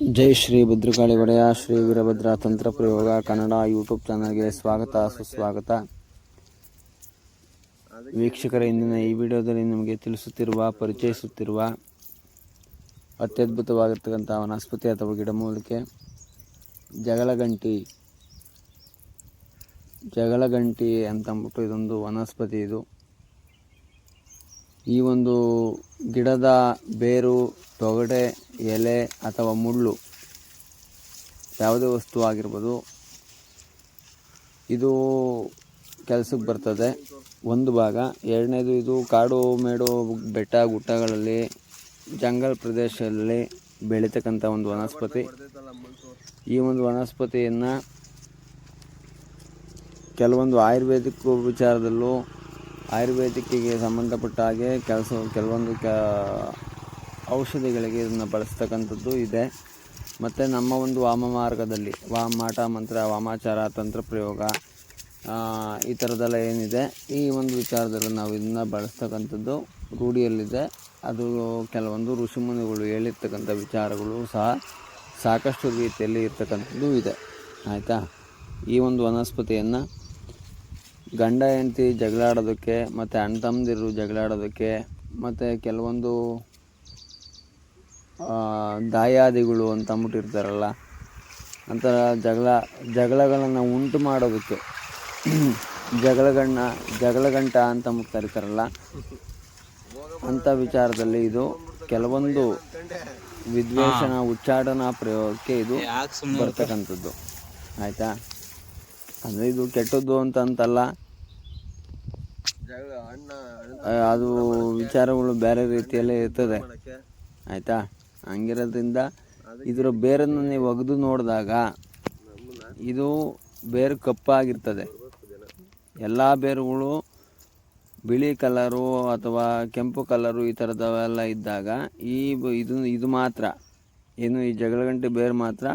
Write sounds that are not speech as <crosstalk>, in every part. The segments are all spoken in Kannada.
ಜೈ ಶ್ರೀ ಭದ್ರಕಾಳಿ ಒಡೆಯ, ಶ್ರೀ ವೀರಭದ್ರ ತಂತ್ರ ಪ್ರಯೋಗ, ಕನ್ನಡ ಯೂಟ್ಯೂಬ್ ಚಾನಲ್ಗೆ ಸ್ವಾಗತ, ಸುಸ್ವಾಗತ. ವೀಕ್ಷಕರ, ಇಂದಿನ ಈ ವಿಡಿಯೋದಲ್ಲಿ ನಿಮಗೆ ತಿಳಿಸುತ್ತಿರುವ, ಪರಿಚಯಿಸುತ್ತಿರುವ ಅತ್ಯದ್ಭುತವಾಗಿರ್ತಕ್ಕಂಥ ವನಸ್ಪತಿ ಅಥವಾ ಗಿಡಮೂಲಿಕೆ ಜಗಳಗಂಟಿ. ಜಗಳಗಂಟಿ ಅಂತಂದ್ಬಿಟ್ಟು ಇದೊಂದು ವನಸ್ಪತಿ ಇದು. ಈ ಒಂದು ಗಿಡದ ಬೇರು, ತೊಗಡೆ ಎಲೆ ಅಥವಾ ಮುಳ್ಳು ಯಾವುದೇ ವಸ್ತು ಆಗಿರ್ಬೋದು, ಇದು ಕೆಲಸಕ್ಕೆ ಬರ್ತದೆ. ಒಂದು ಭಾಗ. ಎರಡನೇದು, ಇದು ಕಾಡು ಮೇಡು ಬೆಟ್ಟ ಗುಟ್ಟಗಳಲ್ಲಿ ಜಂಗಲ್ ಪ್ರದೇಶದಲ್ಲಿ ಬೆಳೀತಕ್ಕಂಥ ಒಂದು ವನಸ್ಪತಿ. ಈ ಒಂದು ವನಸ್ಪತಿಯನ್ನು ಕೆಲವೊಂದು ಆಯುರ್ವೇದಿಕ್ ವಿಚಾರದಲ್ಲೂ, ಆಯುರ್ವೇದಿಕ್ಕಿಗೆ ಸಂಬಂಧಪಟ್ಟ ಹಾಗೆ ಕೆಲಸ, ಕೆಲವೊಂದು ಕ ಔಷಧಿಗಳಿಗೆ ಇದನ್ನು ಬಳಸ್ತಕ್ಕಂಥದ್ದು ಇದೆ. ಮತ್ತು ನಮ್ಮ ಒಂದು ವಾಮ ಮಾರ್ಗದಲ್ಲಿ, ವಾಮ ಮಾಟ ಮಂತ್ರ, ವಾಮಾಚಾರ, ತಂತ್ರ ಪ್ರಯೋಗ ಈ ಥರದ್ದೆಲ್ಲ ಏನಿದೆ, ಈ ಒಂದು ವಿಚಾರದಲ್ಲಿ ನಾವು ಇದನ್ನು ಬಳಸ್ತಕ್ಕಂಥದ್ದು ರೂಢಿಯಲ್ಲಿದೆ. ಅದು ಕೆಲವೊಂದು ಋಷಿಮುನಿಗಳು ಹೇಳಿರ್ತಕ್ಕಂಥ ವಿಚಾರಗಳು ಸಹ ಸಾಕಷ್ಟು ರೀತಿಯಲ್ಲಿ ಇರ್ತಕ್ಕಂಥದ್ದು ಇದೆ. ಆಯಿತಾ? ಈ ಒಂದು ವನಸ್ಪತಿಯನ್ನು ಗಂಡ ಹೆಂಡತಿ ಜಗಳಾಡೋದಕ್ಕೆ, ಮತ್ತು ಅಣ್ಣ ತಮ್ಮದಿರು ಜಗಳಾಡೋದಕ್ಕೆ, ಮತ್ತು ಕೆಲವೊಂದು ದಾಯಾದಿಗಳು ಅಂತ ಅಂದ್ಬಿಟ್ಟಿರ್ತಾರಲ್ಲ ಅಂತ ಜಗಳ ಜಗಳಗಳನ್ನು ಉಂಟು ಮಾಡೋದಕ್ಕೆ <clears throat> ಜಗಳಗಣ್ಣ ಜಗಳಗಂಟ ಅಂತ ಅಂದ್ಬಿಟ್ಟು ಕರೀತಾರಲ್ಲ ಅಂಥ ವಿಚಾರದಲ್ಲಿ ಇದು ಕೆಲವೊಂದು ವಿದ್ವೇಷನ ಉಚ್ಚಾಟನಾ ಪ್ರಯೋಗಕ್ಕೆ ಇದು ಬರ್ತಕ್ಕಂಥದ್ದು. ಆಯಿತಾ? ಅಂದರೆ ಇದು ಕೆಟ್ಟದ್ದು ಅಂತ ಅಂತಲ್ಲ ಅದು ವಿಚಾರಗಳು ಬೇರೆ ರೀತಿಯಲ್ಲೇ ಇರ್ತದೆ. ಆಯಿತಾ? ಹಂಗಿರೋದ್ರಿಂದ ಇದರ ಬೇರನ್ನು ನೀವು ಒಗೆದು ನೋಡಿದಾಗ ಇದು ಬೇರು ಕಪ್ಪಾಗಿರ್ತದೆ. ಎಲ್ಲ ಬೇರುಗಳು ಬಿಳಿ ಕಲರು ಅಥವಾ ಕೆಂಪು ಕಲರು ಈ ಥರದವೆಲ್ಲ ಇದ್ದಾಗ ಈ ಇದು ಇದು ಮಾತ್ರ, ಏನು ಈ ಜಗಳಗಂಟೆ ಬೇರು ಮಾತ್ರ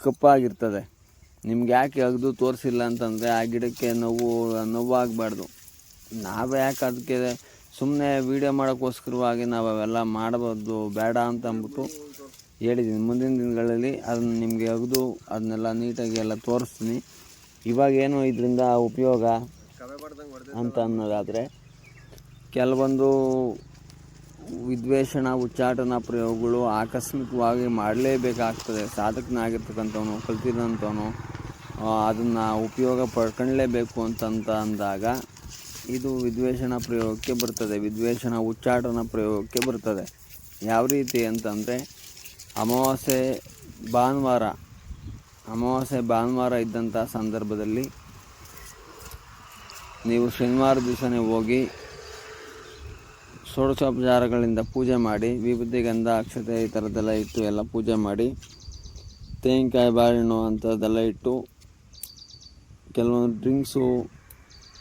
ಕಪ್ಪಾಗಿರ್ತದೆ. ನಿಮ್ಗೆ ಯಾಕೆ ಅಗ್ದು ತೋರಿಸಿಲ್ಲ ಅಂತಂದರೆ ಆ ಗಿಡಕ್ಕೆ ನೋವು, ನೋವಾಗಬಾರ್ದು. ನಾವು ಯಾಕೆ ಅದಕ್ಕೆ ಸುಮ್ಮನೆ ವೀಡಿಯೋ ಮಾಡೋಕ್ಕೋಸ್ಕರವಾಗಿ ನಾವು ಅವೆಲ್ಲ ಮಾಡಬಾರ್ದು ಬೇಡ ಅಂತ ಅಂದ್ಬಿಟ್ಟು ಹೇಳಿದ್ದೀನಿ ಮುಂದಿನ ದಿನಗಳಲ್ಲಿ ಅದನ್ನ ನಿಮಗೆ ಅಗದು ಅದನ್ನೆಲ್ಲ ನೀಟಾಗಿ ಎಲ್ಲ ತೋರಿಸ್ತೀನಿ. ಇವಾಗೇನು ಇದರಿಂದ ಉಪಯೋಗ ಅಂತ ಅನ್ನೋದಾದರೆ ಕೆಲವೊಂದು ವಿದ್ವೇಷಣ, ಉಚ್ಚಾಟನಾ ಪ್ರಯೋಗಗಳು ಆಕಸ್ಮಿಕವಾಗಿ ಮಾಡಲೇಬೇಕಾಗ್ತದೆ. ಸಾಧಕನಾಗಿರ್ತಕ್ಕಂಥವನು ಕಲ್ತಿರೋಂಥವನು ಅದನ್ನು ಉಪಯೋಗ ಪಡ್ಕೊಳ್ಳೇಬೇಕು ಅಂತಂತ ಅಂದಾಗ ಇದು ವಿದ್ವೇಷಣ ಪ್ರಯೋಗಕ್ಕೆ ಬರ್ತದೆ. ವಿದ್ವೇಷಣ ಉಚ್ಚಾಟನ ಪ್ರಯೋಗಕ್ಕೆ ಬರ್ತದೆ. ಯಾವ ರೀತಿ ಅಂತಂದರೆ, ಅಮಾವಾಸ್ಯೆ ಭಾನುವಾರ ಅಮಾವಾಸ್ಯೆ ಭಾನುವಾರ ಇದ್ದಂಥ ಸಂದರ್ಭದಲ್ಲಿ ನೀವು ಶನಿವಾರ ದಿವಸನೇ ಹೋಗಿ ಷೋಡಶೋಪಚಾರಗಳಿಂದ ಪೂಜೆ ಮಾಡಿ, ವಿಭೂತಿ, ಗಂಧ, ಅಕ್ಷತೆ ಈ ಥರದ್ದೆಲ್ಲ ಇಟ್ಟು ಎಲ್ಲ ಪೂಜೆ ಮಾಡಿ, ತೆಂಗಿನಕಾಯಿ, ಬಾಳೆಹಣ್ಣು ಅಂಥದ್ದೆಲ್ಲ ಇಟ್ಟು ಕೆಲವೊಂದು ಡ್ರಿಂಕ್ಸು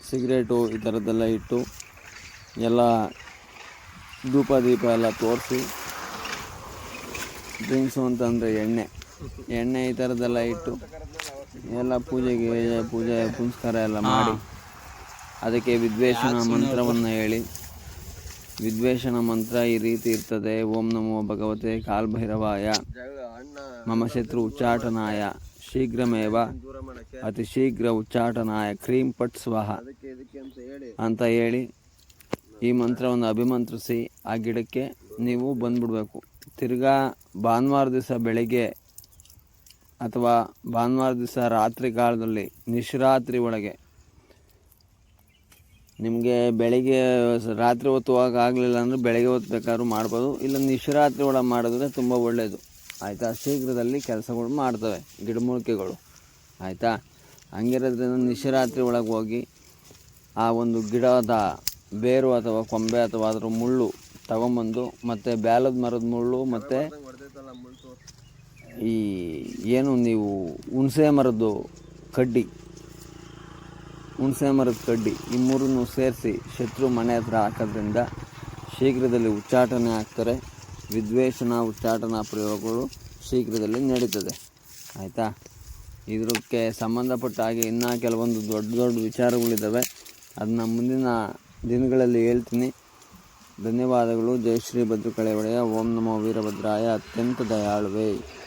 ಸಿಗರೇಟು ಈ ಥರದ್ದೆಲ್ಲ ಇಟ್ಟು ಎಲ್ಲ ಧೂಪ ದೀಪ ಎಲ್ಲ ತೋರಿಸಿ ಡ್ರಿಂಕ್ಸು ಅಂತಂದರೆ ಎಣ್ಣೆ. ಎಣ್ಣೆ ಈ ಥರದ್ದೆಲ್ಲ ಇಟ್ಟು ಎಲ್ಲ ಪೂಜೆಗೆ ಪೂಜೆ ಪುನಸ್ಕಾರ ಎಲ್ಲ ಮಾಡಿ ಅದಕ್ಕೆ ವಿದ್ವೇಷಣ ಮಂತ್ರವನ್ನು ಹೇಳಿ. ವಿದ್ವೇಷಣ ಮಂತ್ರ ಈ ರೀತಿ ಇರ್ತದೆ. ಓಂ ನಮೋ ಭಗವತೆ ಕಾಲ್ಭೈರವಾಯ. ಮಮ ಶತ್ರು ಉಚ್ಚಾಟನಾಯ. ಶೀಘ್ರಮೇವ. ಅತಿ ಶೀಘ್ರ ಉಚ್ಚಾಟನಾಯ ಕ್ರೀಂ ಪಟ್ ಸ್ವಹ. ಅಂತ ಹೇಳಿ ಈ ಮಂತ್ರವನ್ನು ಅಭಿಮಂತ್ರಿಸಿ ಆ ಗಿಡಕ್ಕೆ ನೀವು ಬಂದ್ಬಿಡಬೇಕು. ತಿರ್ಗಾ ಭಾನುವಾರ ದಿವಸ ಬೆಳಗ್ಗೆ ಅಥವಾ ಭಾನುವಾರ ದಿವಸ ರಾತ್ರಿ ಕಾಲದಲ್ಲಿ ನಿಶ್ರಾತ್ರಿ ಒಳಗೆ ನಿಮಗೆ ಬೆಳಿಗ್ಗೆ ರಾತ್ರಿ ಹೊತ್ತು ಆಗಲಿಲ್ಲ ಅಂದರೆ ಬೆಳಗ್ಗೆ ಹೊತ್ತು ಬೇಕಾದ್ರೂ ಮಾಡ್ಬೋದು. ಇಲ್ಲ ನಿಶ್ರಾತ್ರಿ ಒಳಗೆ ಮಾಡಿದ್ರೆ ತುಂಬ ಒಳ್ಳೆಯದು ಆಯಿತಾ? ಶೀಘ್ರದಲ್ಲಿ ಕೆಲಸಗಳು ಮಾಡ್ತವೆ ಗಿಡಮೂಲಿಕೆಗಳು ಆಯಿತಾ? ಹಂಗಿರೋದ್ರಿಂದ ನಿಶರಾತ್ರಿ ಒಳಗೆ ಹೋಗಿ ಆ ಒಂದು ಗಿಡದ ಬೇರು ಅಥವಾ ಕೊಂಬೆ ಅಥವಾ ಅದರ ಮುಳ್ಳು ತಗೊಂಬಂದು ಮತ್ತು ಬ್ಯಾಲದ ಮರದ ಮುಳ್ಳು ಮತ್ತು ಈ ಏನು ನೀವು ಹುಣಸೆ ಮರದ್ದು ಕಡ್ಡಿ, ಹುಣಸೆ ಮರದ ಕಡ್ಡಿ ಈ ಮೂರನ್ನು ಸೇರಿಸಿ ಶತ್ರು ಮನೆ ಹತ್ರ ಹಾಕೋದ್ರಿಂದ ಶೀಘ್ರದಲ್ಲಿ ಉಚ್ಚಾಟನೆ ಆಗ್ತಾರೆ. ವಿದ್ವೇಷಣ ಉಚ್ಚಾಟನಾ ಪ್ರಯೋಗಗಳು ಶೀಘ್ರದಲ್ಲಿ ನಡೀತದೆ. ಆಯಿತಾ? ಇದಕ್ಕೆ ಸಂಬಂಧಪಟ್ಟ ಹಾಗೆ ಇನ್ನೂ ಕೆಲವೊಂದು ದೊಡ್ಡ ದೊಡ್ಡ ವಿಚಾರಗಳಿದ್ದಾವೆ ಅದನ್ನ ಮುಂದಿನ ದಿನಗಳಲ್ಲಿ ಹೇಳ್ತೀನಿ. ಧನ್ಯವಾದಗಳು. ಜಯಶ್ರೀ ಭದ್ರಕಳೆ ಒಡೆಯ. ಓಂ ನಮೋ ವೀರಭದ್ರಾಯ. ಅತ್ಯಂತ ದಯಾಳುವೆ.